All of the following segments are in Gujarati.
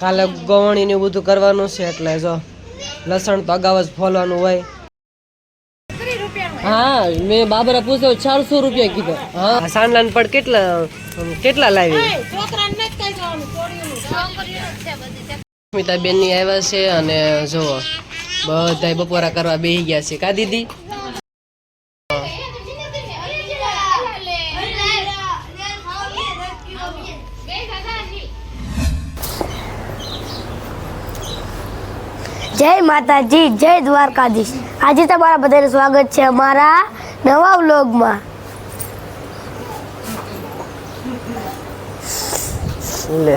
કાલે ગવણી ને એવું બધું કરવાનું છે એટલે જો લસણ તો અગાઉ જ ફોલવાનું હોય. હા મેં બાબરા પૂછ્યો ચારસો રૂપિયા કીધો. હા સાંડલાન પણ કેટલા કેટલા લાવી? સ્મિતા બેનની આવ્યા છે અને જો બધા બપોરા કરવા બેસી ગયા છે. કા દીદી? જય માતાજી, જય દ્વારકાધીશ. આજે તમારા બધાનું સ્વાગત છે અમારા નવા વ્લોગમાં. લે.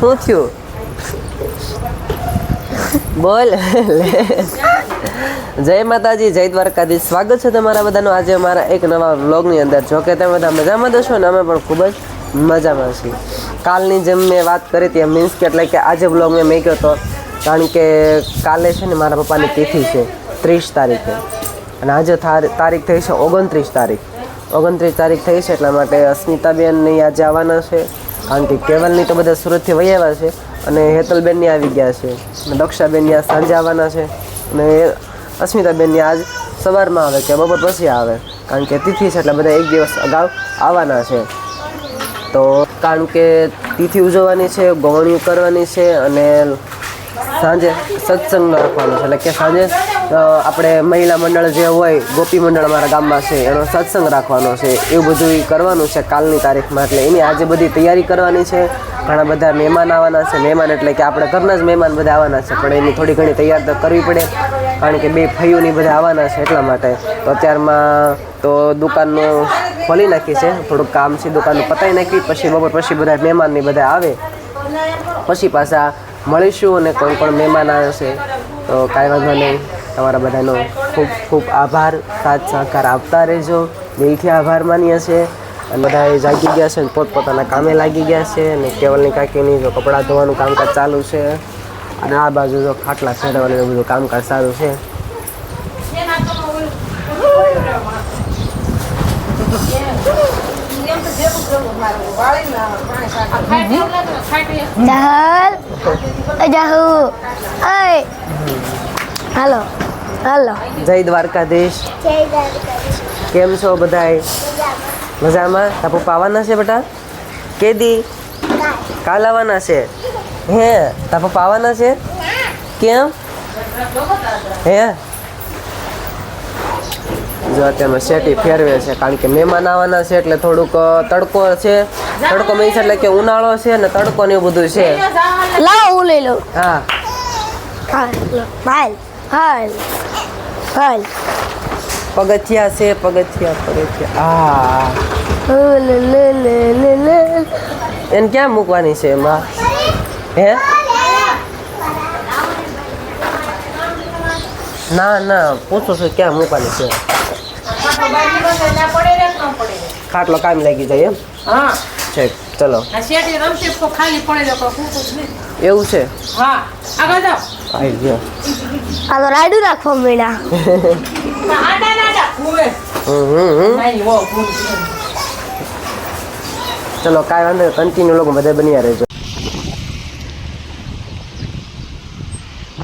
શું થયું? બોલ. જય માતાજી, જય દ્વારકાધીશ. સ્વાગત છે તમારા બધાનું. આજે અમારા એક નવા વ્લોગની અંદર. જો કે તમે બધા મજામાં દશો ને, અમે પણ ખૂબ જ મજામાં છીએ. કાલની જેમ મેં વાત કરી હતી મીન્સ કે એટલે કે આજે બ્લોગ મેં મેક્યો હતો કારણ કે કાલે છે ને મારા પપ્પાની તિથિ છે, ત્રીસ તારીખે. અને આજે તારીખ થઈ છે ઓગણત્રીસ તારીખ. ઓગણત્રીસ તારીખ થઈ છે એટલા માટે અસ્મિતાબેનની આજે આવવાના છે, કારણ કે કેવલની તો બધા સુરતથી વહી આવ્યા છે અને હેતલબેનની આવી ગયા છે. અને દક્ષાબેનની આ સાંજે આવવાના છે. અને અસ્મિતાબેનની આજ સવારમાં આવે કે બપોર પછી આવે, કારણ કે તિથિ છે એટલે બધા એક દિવસ અગાઉ આવવાના છે. તો કારણ કે તિથિ ઉજવવાની છે ગોવણીઓ કરવાની છે અને સાંજે સત્સંગ રાખવાનો છે. એટલે કે સાંજે આપણે મહિલા મંડળ જે હોય, ગોપી મંડળ અમારા ગામમાં છે, એનો સત્સંગ રાખવાનો છે. એવું બધું કરવાનું છે કાલની તારીખમાં. એટલે એની આજે બધી તૈયારી કરવાની છે. ઘણા બધા મહેમાન આવવાના છે. મહેમાન એટલે કે આપણે ઘરના જ મહેમાન બધા આવવાના છે. પણ એની થોડી ઘણી તૈયાર તો કરવી પડે. કારણ કે બે ફઈઓની બધા આવવાના છે એટલા માટે. તો અત્યારમાં તો દુકાનનું ખોલી નાખી છે. થોડુંક કામ છે, દુકાનનું પતાવી નાખી, પછી બપોર પછી બધા મહેમાનની બધા આવે. પછી પાછા મળીશું અને કોણ કોણ મહેમાન આવે છે, તો કાંઈ વાંધો નહીં. તમારા બધાનો ખૂબ ખૂબ આભાર. સાથ સહકાર આપતા રહેજો. દિલથી આભાર માનીએ છીએ. અને બધા જાગી ગયા છે અને પોતપોતાના કામે લાગી ગયા છે અને કેવલની કાકીની જો કપડાં ધોવાનું કામકાજ ચાલુ છે. અને આ બાજુ જો ખાટલા ફેરવાનું બધું કામકાજ સારું છે. જહલ એ જહુ અય હાલો હાલો જય દ્વારકાધીશ. જય દ્વારકાધીશ. કેમ છો બધાય? મજામાં. તા પપ્પા આવવાના છે બેટા? કેદી? કાલ આવવાના છે? હે તા પપ્પા આવવાના છે? કેમ? હે? જો અત્યારમાં શેટી ફેરવે છે કારણ કે મહેમાન આવવાના છે એટલે થોડુંક તડકો છે. તડકો મીન્સ એટલે કે ઉનાળો છે ને તડકો ને એવું બધું છે. લાવો હું લઈ લઉં. હા. હાલ હાલ હાલ પગથિયા છે પગથિયા પગથિયા. લે. એને ક્યાં મૂકવાની છે એમાં? હે? ના ના પૂછો છું ક્યાં મૂકવાની છે. ખાટલો કામ લાગી જાય એમ? હા. છે ચલો. આ શેઠી રમશે તો ખાલી પડે છે કોઈ નહીં. એવું છે? હા. આગળ જાઓ. આવી ગયો. આ તો રાડું રાખવા મળ્યા. આડા નાડા ભૂવે હમ હમ હમ. નાની વો ભૂલ ચલો કાંઈ વાંધો નહીં કન્ટિન્યુ લોકો બધા બન્યા રહેજો.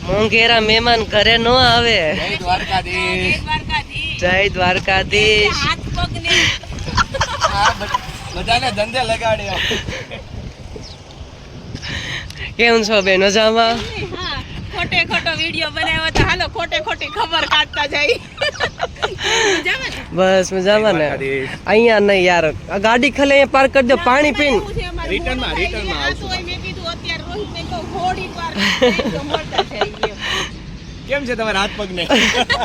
મોંઘેરા મહેમાન ઘરે ન આવે. જય દ્વારકાધીશ બધાને ધંધે લગાડ્યા કેમ છો બેન મજામાં ખોટે ખોટો વીડિયો બનાવ્યો તો હાલો ખોટે ખોટી ખબર કાઢતા જાય બસ મજામાં ને અહીંયા નહીં યાર આ ગાડી ખાલી અહીંયા પાર્ક કરી દો પાણી પીને રિટર્નમાં રિટર્નમાં આવશું મેં કીધું અત્યારે રોહિતને કહું ઘોડી પર તો મળતા થઈ ગયો કેમ છે તમારા હાથ પગને?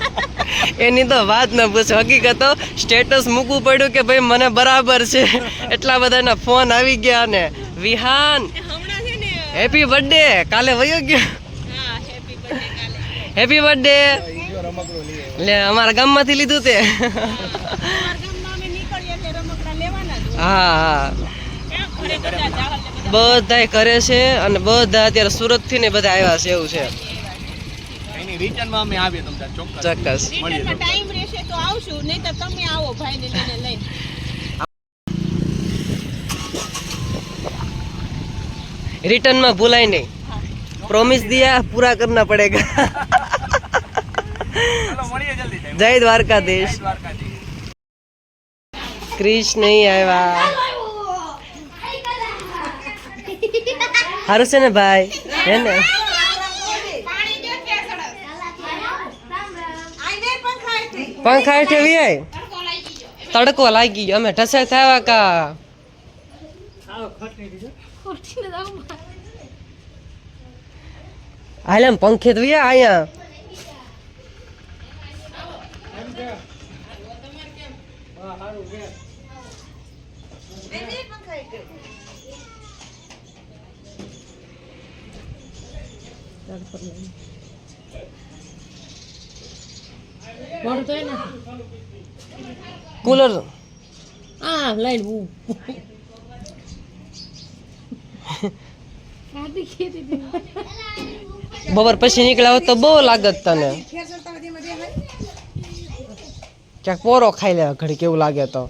એની તો વાત ન પૂછો. હકીકત સ્ટેટસ મૂકવું પડ્યું કે ભાઈ મને બરાબર છે. એટલા બધાના ફોન આવી ગયા ને. વિહાન હમણાં છે ને. હેપી બર્થડે કાલે વયો ગયો? હેપી બર્થડે કાલે. લે અમારા ગામમાંથી લીધું તે. હા હા. બધા કરે છે અને બધા અત્યારે સુરતથી ને બધા આવ્યા છે એવું છે. રિટર્નમાં અમે આવીએ તમને ચોક્કસ ચોક્કસ. રિટર્નમાં ટાઈમ રહેશે તો આવશું નહીં તો તમે આવો ભાઈને લઈને લઈને. રિટર્નમાં ભૂલાય નહીં. પ્રોમિસ દિયા પૂરા કરના પડેગા. જય દ્વારકાધીશ. ક્રિશ નહીં આવ્યા. સારું છે ને ભાઈ? હે ને? પંખા હેઠે વી તડકો લાગી ગયો. અમે ઠસે થયા કા? હાલ એમ પંખે તો વ્યા અહીંયા. Thank ને કુલર હા લઈને હું. બપોર પછી નીકળ્યા હોત તો બહુ લાગત તને. ક્યાંક પોરો ખાઈ લે ઘડી કેવું લાગે તો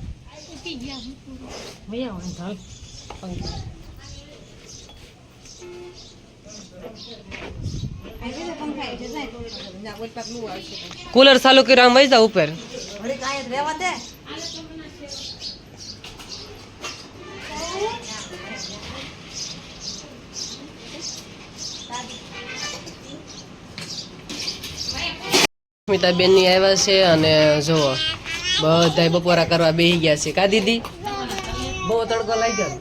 કુલર ચાલુ કર્યું આમ વહી જાવ ઉપર. સ્મિતાબેનની આવ્યા છે અને જુઓ બધા બપોરા કરવા બેસી ગયા છે. કા દીદી? બહુ તડકો લાગ્યો.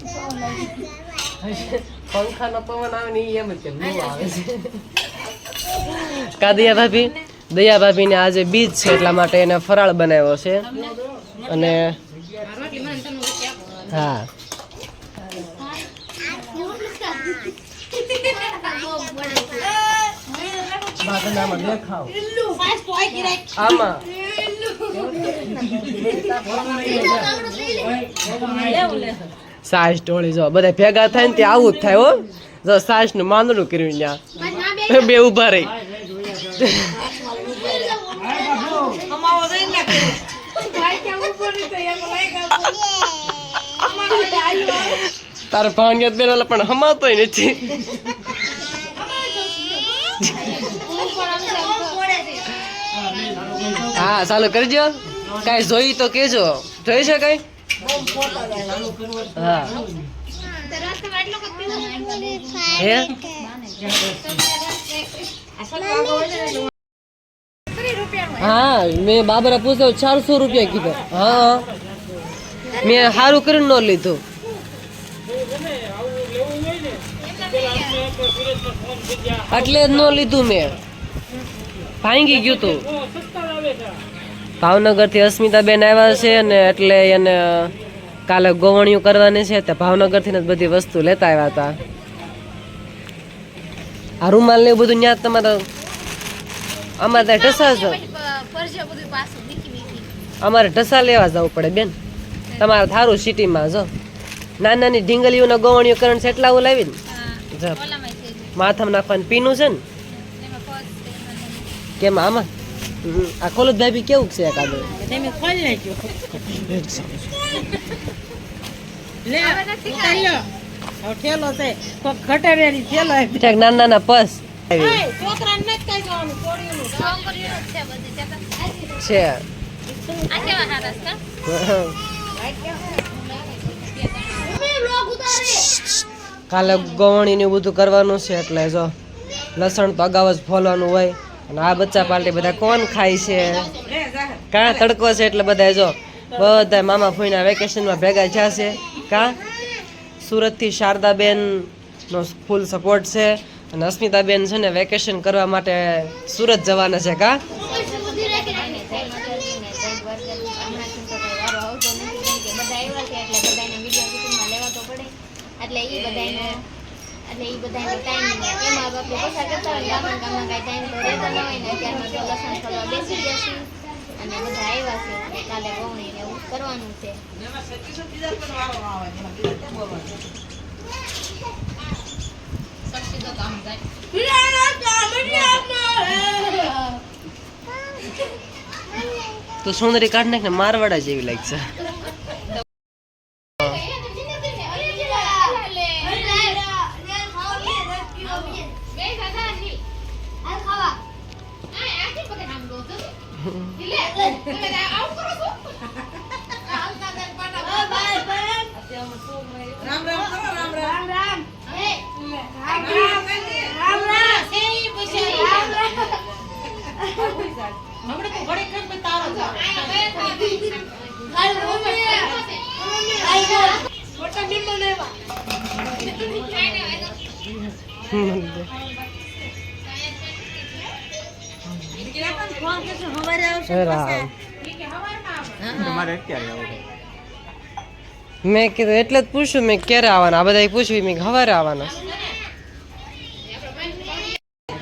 પંખાનો પવન આવે ને એમ જ કે આવે છે. કા દયા ભાભી દયા ભાભીને આજે બીજ છે એટલા માટે એને ફરાળ બનાવ્યો છે. અને હા. આમાં. સાસ ટોળી જો બધા ભેગા થાય ને ત્યાં આવું જ થાય હો. જો સાસનું માંદડું કર્યું ત્યાં. બે ઊભા રહી. તારો ભાણિયાત બેન પણ હમાતો નથી. હા ચાલુ કરજો. કાંઈ જોઈ તો કેજો જોઈ છે કઈ? હા. હે? મેં બાબરા પૂછ્યો ચારસો રૂપિયા કીધો. હા. મેં સારું કરીને ન લીધું. એટલે જ ન લીધું મેં. ભાંગી ગયું તું. ભાવનગરથી અસ્મિતાબેન આવ્યા છે ને એટલે એને કાલે ગોવણિયું કરવાની છે તે ભાવનગરથી જ બધી વસ્તુ લેતા આવ્યા હતા. આ રૂમાલ ને બધું ત્યાં તમારે અમારે ત્યાં ઢસા જ અમારે ઢસા લેવા જવું પડે બેન. તમારે થારું સિટીમાં જો. નાની નાની ઢીંગલીઓના ગોવણીઓ કરણ છે એટલા હું લાવીને માથામાં નાખવાનું પીનું છે ને? કેમ આમાં? આ ખોલત ભાભી કેવું છે કાદો તમે ખોલી નાખ્યો. લે ઉતારી હવે ઠેલો છે. તો ઘટાડેલી ઠેલો. ઠેક નાના નાના પસ છોકરાને નથી કઈ જવાનું છોડીઓનું છે કાલે ગવણી ને એવું બધું કરવાનું છે એટલે જો લસણ તો અગાઉ જ ફોલવાનું હોય. અને આ બચ્ચા પાલટી બધા કોણ ખાય છે? કા તડકો છે એટલે બધા જો બધા મામા ફોઈના વેકેશનમાં ભેગા થયા છે. કા? સુરતથી શારદાબેન નો ફૂલ સપોર્ટ છે અને અસ્મિતાબેન છે ને વેકેશન કરવા માટે સુરત જવાના છે, કા? એટલે એ બધાયનો એટલે એ બધાયનો ટાઈમ એમાં આપણે પસાર કરતા હોય ગામમાં ગામમાં કાંઈ ટાઈમ તો રહેતો ન હોય ને અત્યારમાં જો લસણ કરવા બેસી જશું અને બધા આવ્યા છે. કાલે ગૌણી ને એવું કરવાનું છે. તો સુંદરી કાઢ નાખ ને મારવાડા જેવી લાગશે. મેં કીધું એટલે જ પૂછ્યું મેં ક્યારે આવવાના? આ બધા પૂછ્યું મેં હવારે આવવાના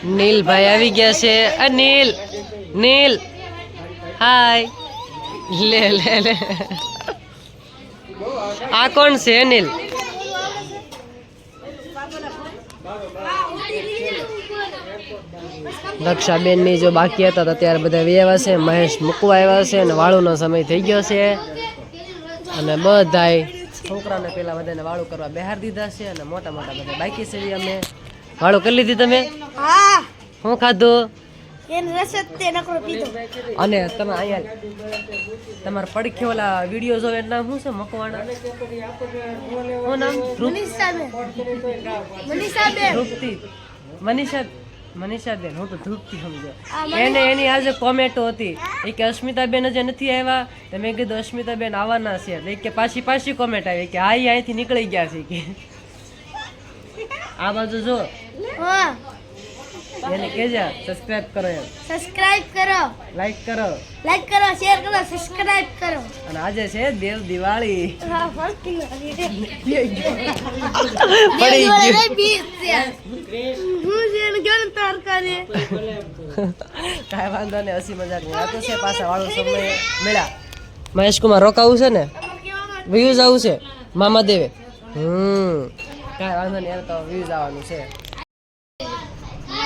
નીલભાઈ આવી ગયા છે. અ, નીલ નીલ. હાય. લે લે લે. આ કોણ છે અનિલ? દક્ષાબેનની જો બાકી હતા તો ત્યારે બધા વ્યવા છે મહેશ મૂકવા આવ્યા છે અને વાળુનો સમય થઈ ગયો છે. અને બધાય છોકરાને પેલા બધાને વાળું કરવા બહાર દીધા છે અને મોટા મોટા બધા બાકી છે અમે. વાળું કરી લીધી તમે? શું ખાધું? અને તમે અહીંયા તમારા પડખે ઓલા વીડિયો જોવે નામ શું છે? મકવાણા? શું નામ? ધ્રુપતિ. મનીષા મનીષાબેન. હું તો ધ્રુપતિ સમજો એને એની આજે કોમેન્ટો હતી. એ કે અસ્મિતાબેન જે નથી આવ્યા. તો મેં કીધું અસ્મિતાબેન આવવાના છે. એ કે પાછી પાછી કોમેન્ટ આવી કે આ ઈ અહીંથી નીકળી ગયા છે કે. આ બાજુ જો. હા. એને કહેજે સબસ્ક્રાઇબ કરો એમ. સબસ્ક્રાઇબ કરો. લાઈક કરો. લાઈક કરો શેર કરો સબસ્ક્રાઇબ કરો. અને આજે છે દેવ દિવાળી. હા ફરતી પડી દેવ ગયું. છે. હું છે એને કેમ તાર કરે? કાંઈ વાંધો નહીં હસી મજાક નહીં તો છે પાછા વાળો સમય મેળા મહેશ કુમાર રોકાવું છે ને? વ્યૂઝ આવું છે. મામા દેવે હમ. કાંઈ વાંધો નહીં તો વ્યૂઝ આવવાનું છે.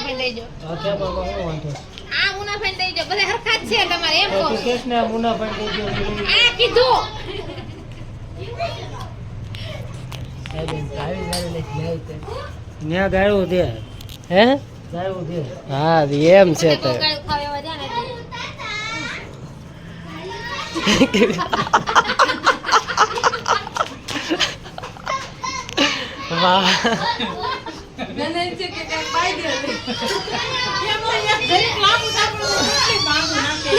મુનાફાઈ દેજો આ મુનાફાઈ દેજો બધા હરખા છે તમારે એમ કહો. આ કીધું. હે? હા એમ છે તો. ગાળું ખાવ એવા ધ્યાન આપજો. વાહ જરીક લાંબુ સાંભળો તો કેટલી બાંબુ નાખે.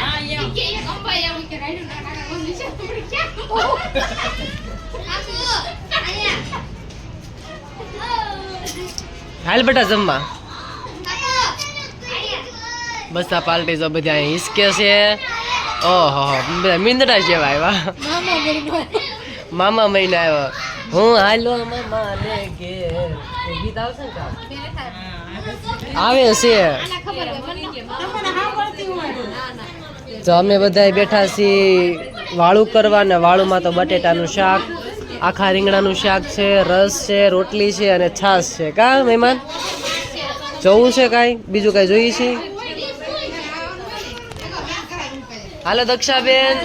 હા, એમ. કે એક અંબાઈ આવી કે રાયડું ના કાકા બોલી છે આપણે ક્યાં કાકુ, અહીંયા. હાલ બેટા જમવા અહીંયા. બસ આ પાર્ટી જો બધા અહીં હિસકે છે ઓહો બધા મીંદડા જેવા આવ્યા મામા મહિને આવ્યો હું હાલો મામા કે ગીત આવશે ને આવે છે. મને. તો અમે બધા બેઠા છીએ વાળું કરવા ને વાળુમાં તો બટેટાનું શાક, આખા રીંગણાનું શાક છે, રસ છે, રોટલી છે અને છાશ છે. કા મહેમાન? જવું છે કાંઈ? બીજું કાંઈ જોઈએ છે? હાલો દક્ષાબેન.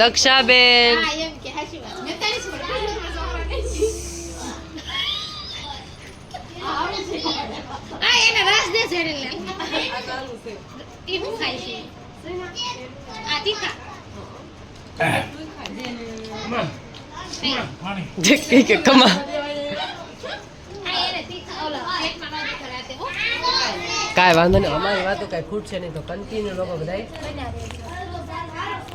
દક્ષાબેન હા એમ કે હાચી વાત મેં તારી શું આ એને હું ખાય છે. આ તીખા કઈ કમા વાંધો નહીં અમારી વાતો કાંઈ ખૂટશે નહીં તો કન્ટિન્યુ લોકો છે